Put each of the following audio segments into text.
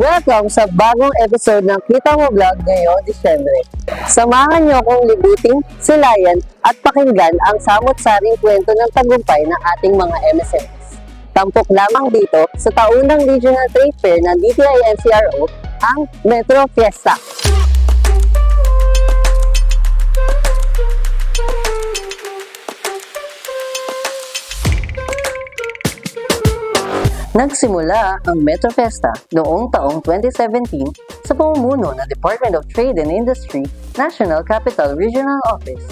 Welcome sa bagong episode ng Kita Mo Vlog ngayong Disyembre. Samahan niyo akong libutin, silayan at pakinggan ang samot-saring kwento ng tagumpay ng ating mga MSMEs. Tampok lamang dito sa taunang Regional Trade Fair ng DTI NCRO ang Metro Fiesta. Nagsimula ang Metro Festa noong taong 2017 sa pamumuno ng Department of Trade and Industry National Capital Regional Office.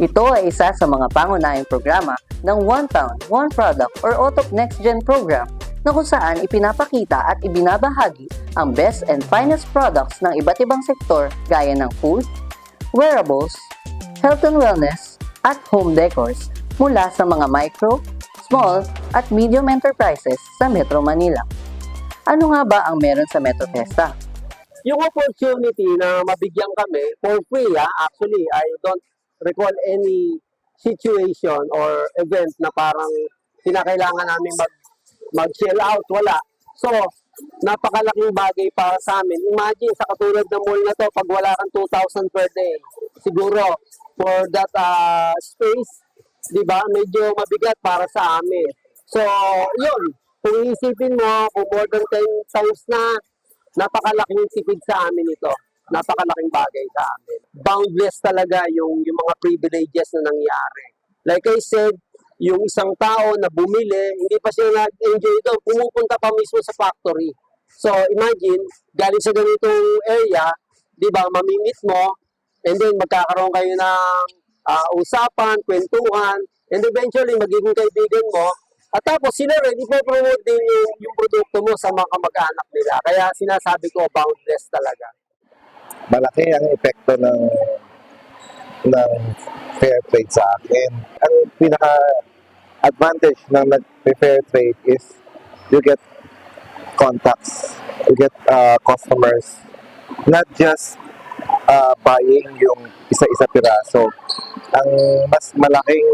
Ito ay isa sa mga pangunahing programa ng One Town, One Product or OTOP Next Gen program na kung saan ipinapakita at ibinabahagi ang best and finest products ng iba't ibang sektor gaya ng food, wearables, health and wellness, at home decors mula sa mga micro, small, at medium enterprises sa Metro Manila. Ano nga ba ang meron sa Metro Fiesta? yung opportunity na mabigyan kami for free, ah, actually, I don't recall any situation or event na parang kinakailangan namin mag, mag-shell out. Wala. So, napakalaking bagay para sa amin. Imagine, sa katulad ng mall na to, pag wala kang 2,000 per day, siguro, for that ah, space, di ba, medyo mabigat para sa amin. So, yun. Kung iisipin mo, kung more than 10 times na, napakalaking tipid sa amin ito. Napakalaking bagay sa amin. Boundless talaga yung, yung mga privileges na nangyari. Like I said, yung isang tao na bumili, hindi pa siya nag-enjoy doon, pumupunta pa mismo sa factory. So imagine, galing sa ganitong area, di ba, mamimit mo, and then magkakaroon kayo ng ah, usapan, kwentuhan, and eventually magiging kaibigan mo, at tapos sila rin, ipopromote din yung, yung produkto mo sa mga kamag-anak nila. Kaya sinasabi ko, boundless talaga. malaki ang epekto ng ng fair trade sa akin. Ang pinaka advantage ng nag-fair trade is you get contacts, you get uh, customers, not just uh, buying yung isa-isa piraso. Ang mas malaking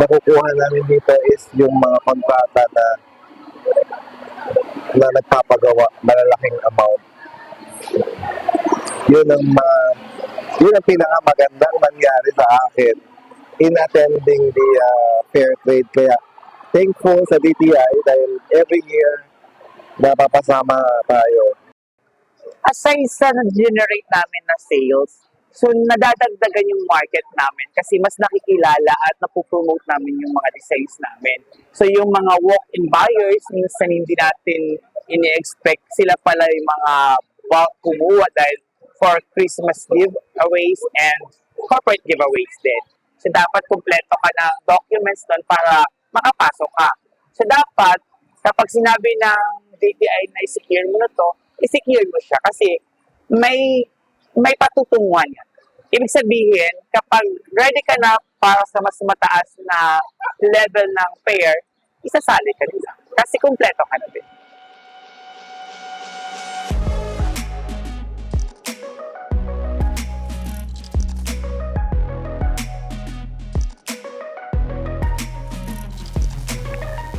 nakukuha namin dito is yung mga kontrata na na nagpapagawa malalaking amount yun ang ma- yun ang pinakamagandang nangyari sa akin in attending the uh, fair trade. Kaya thankful sa DTI dahil every year napapasama tayo. aside sa nag-generate namin na sales, so nadadagdagan yung market namin kasi mas nakikilala at napupromote namin yung mga designs namin. So yung mga walk-in buyers, minsan hindi natin ini-expect sila pala yung mga kumuha dahil for Christmas giveaways and corporate giveaways din. So dapat kumpleto ka ng documents doon para makapasok ka. So dapat, kapag sinabi ng DTI na i-secure mo na to, i-secure mo siya kasi may may patutunguhan yan. Ibig sabihin, kapag ready ka na para sa mas mataas na level ng pair, isasali ka nila. Kasi kumpleto ka na din.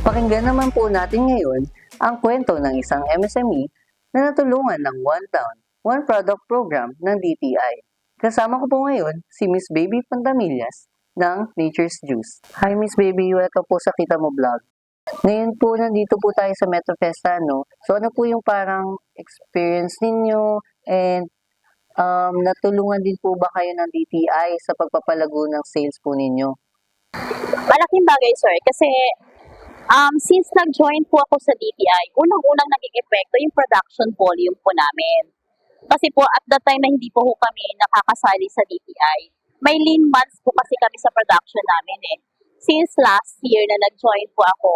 Pakinggan naman po natin ngayon ang kwento ng isang MSME na natulungan ng One Town, One Product Program ng DTI. Kasama ko po ngayon si Miss Baby Pantamillas ng Nature's Juice. Hi Miss Baby, welcome po sa Kita Mo Vlog. Ngayon po, nandito po tayo sa Metro Festa, no? So, ano po yung parang experience ninyo and um, natulungan din po ba kayo ng DTI sa pagpapalago ng sales po ninyo? Malaking bagay, sir. Kasi um, since nag-join po ako sa DTI, unang-unang naging epekto yung production volume po namin. Kasi po at the time na hindi po ho kami nakakasali sa DTI, may lean months po kasi kami sa production namin eh. Since last year na nag-join po ako,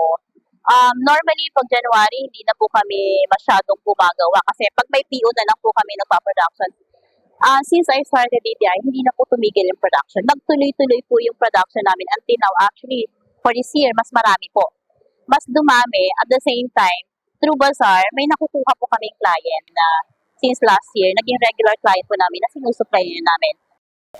um, normally pag January hindi na po kami masyadong gumagawa kasi pag may PO na lang po kami nagpa-production, Ah, since I started DTI, hindi na po tumigil yung production. Nagtuloy-tuloy po yung production namin until now. Actually, for this year, mas marami po. Mas dumami. At the same time, through Bazaar, may nakukuha po kaming client na since last year, naging regular client po namin na sinusupply namin.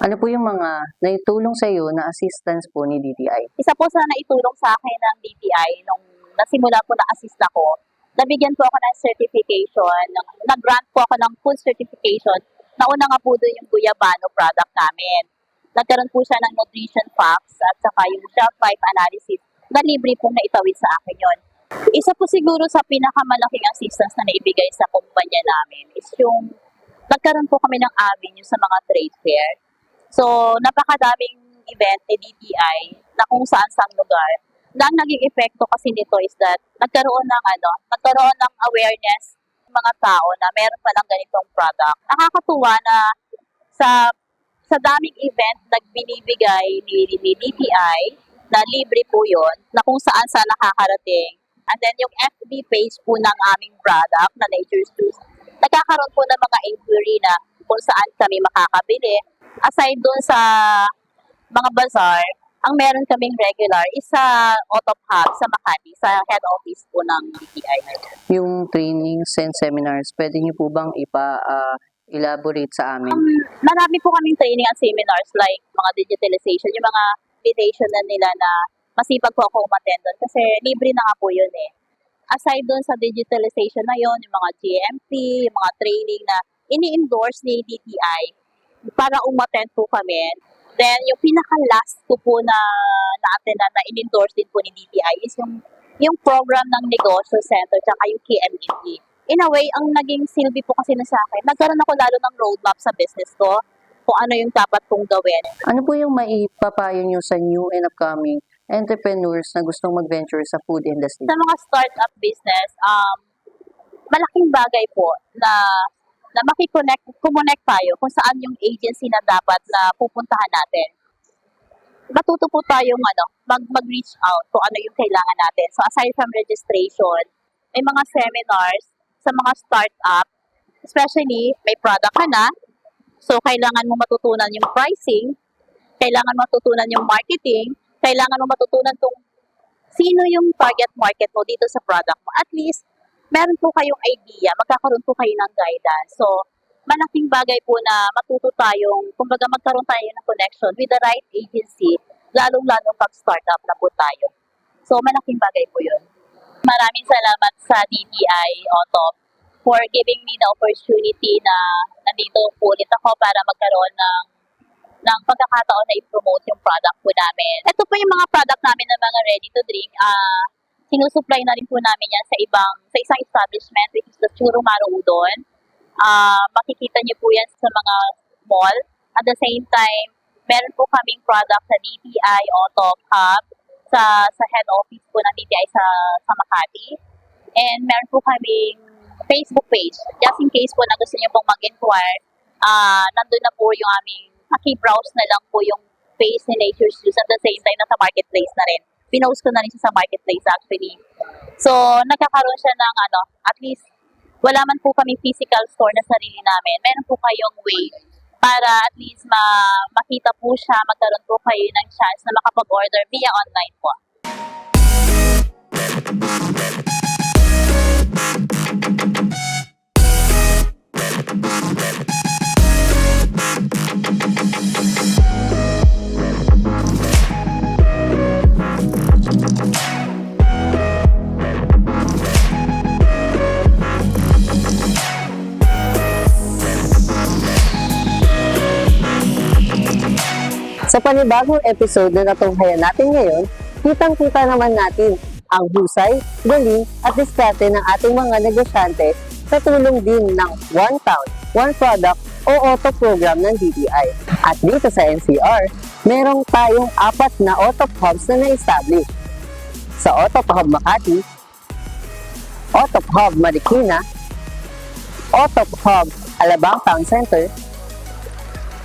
Ano po yung mga naitulong sa iyo na assistance po ni DTI? Isa po sa naitulong sa akin ng DTI nung nasimula po na assist ako nabigyan po ako ng certification, nag-grant po ako ng food certification. Nauna nga po doon yung Guyabano product namin. Nagkaroon po siya ng nutrition facts at saka yung shelf life analysis na libre pong naitawid sa akin yon. Isa po siguro sa pinakamalaking assistance na naibigay sa kumpanya namin is yung nagkaroon po kami ng avenue sa mga trade fair. So, napakadaming event ni DTI na kung saan saan lugar. Na ang naging epekto kasi nito is that nagkaroon ng ano, nagkaroon ng awareness ng mga tao na meron palang ganitong product. Nakakatuwa na sa sa daming event nagbinibigay ni, ni DTI na libre po yon na kung saan saan nakakarating. And then yung FB page po ng aming product na Nature's Juice, nagkakaroon po ng mga inquiry na kung saan kami makakabili. Aside doon sa mga bazaar, ang meron kaming regular is sa Otop Hub sa Makati, sa head office po ng DTI. Yung trainings and seminars, pwede niyo po bang ipa-elaborate sa amin? Um, marami po kaming training and seminars like mga digitalization, yung mga invitation na nila na masipag po ako umattend doon kasi libre na nga po yun eh. Aside doon sa digitalization na yon yung mga GMP, yung mga training na ini-endorse ni DTI para umattend po kami. Then, yung pinaka-last ko po na na-attend na, na in-endorse din po ni DTI is yung yung program ng negosyo center tsaka yung KMED. In a way, ang naging silbi po kasi na sa akin, nagkaroon ako lalo ng roadmap sa business ko kung ano yung dapat kong gawin. Ano po yung maipapayo niyo sa new and upcoming entrepreneurs na gustong mag-venture sa food industry? Sa mga startup business, um, malaking bagay po na na makikonnect, kumonect tayo kung saan yung agency na dapat na pupuntahan natin. Matuto po tayong ano, mag, mag-reach out kung ano yung kailangan natin. So aside from registration, may mga seminars sa mga startup, especially may product ka na, so kailangan mo matutunan yung pricing, kailangan matutunan yung marketing, kailangan mo matutunan kung sino yung target market mo dito sa product mo. At least, meron po kayong idea, magkakaroon po kayo ng guidance. So, malaking bagay po na matuto tayong, kumbaga magkaroon tayo ng connection with the right agency, lalong-lalong pag startup na po tayo. So, malaking bagay po yun. Maraming salamat sa DTI Otop for giving me the opportunity na nandito po ulit ako para magkaroon ng ng pagkakataon na i-promote yung product po namin. Ito po yung mga product namin na mga ready to drink. Ah, sinusupply na rin po namin yan sa ibang sa isang establishment which is the Churumaru Udon. Ah, makikita niyo po yan sa mga mall. At the same time, meron po kaming product sa DTI Auto Hub sa sa head office po ng DTI sa sa Makati. And meron po kaming Facebook page. Just in case po na gusto niyo pong mag-inquire, ah nandun na po yung aming maki-browse na lang po yung page ni Nature's Juice at the same time nasa marketplace na rin. Pinost ko na rin siya sa marketplace actually. So, nagkakaroon siya ng ano, at least wala man po kami physical store na sarili namin. Meron po kayong way para at least ma makita po siya, magkaroon po kayo ng chance na makapag-order via online po. Panibagong episode na natunghayan natin ngayon, kitang-kita naman natin ang husay, galing at diskarte ng ating mga negosyante sa tulong din ng One Town, One Product o auto program ng DTI. At dito sa NCR, merong tayong apat na auto hubs na na-establish. Sa Auto Hub Makati, Auto Hub Marikina, Auto Hub Alabang Town Center,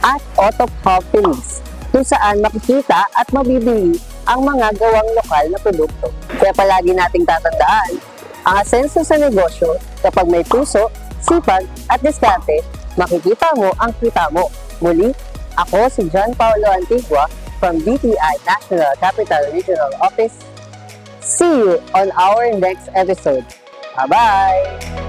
at Auto Hub Philippines kung saan makikita at mabibili ang mga gawang lokal na produkto. Kaya palagi nating tatandaan, ang asenso sa negosyo kapag may puso, sipag at diskarte, makikita mo ang kita mo. Muli, ako si John Paulo Antigua from DTI National Capital Regional Office. See you on our next episode. Bye-bye!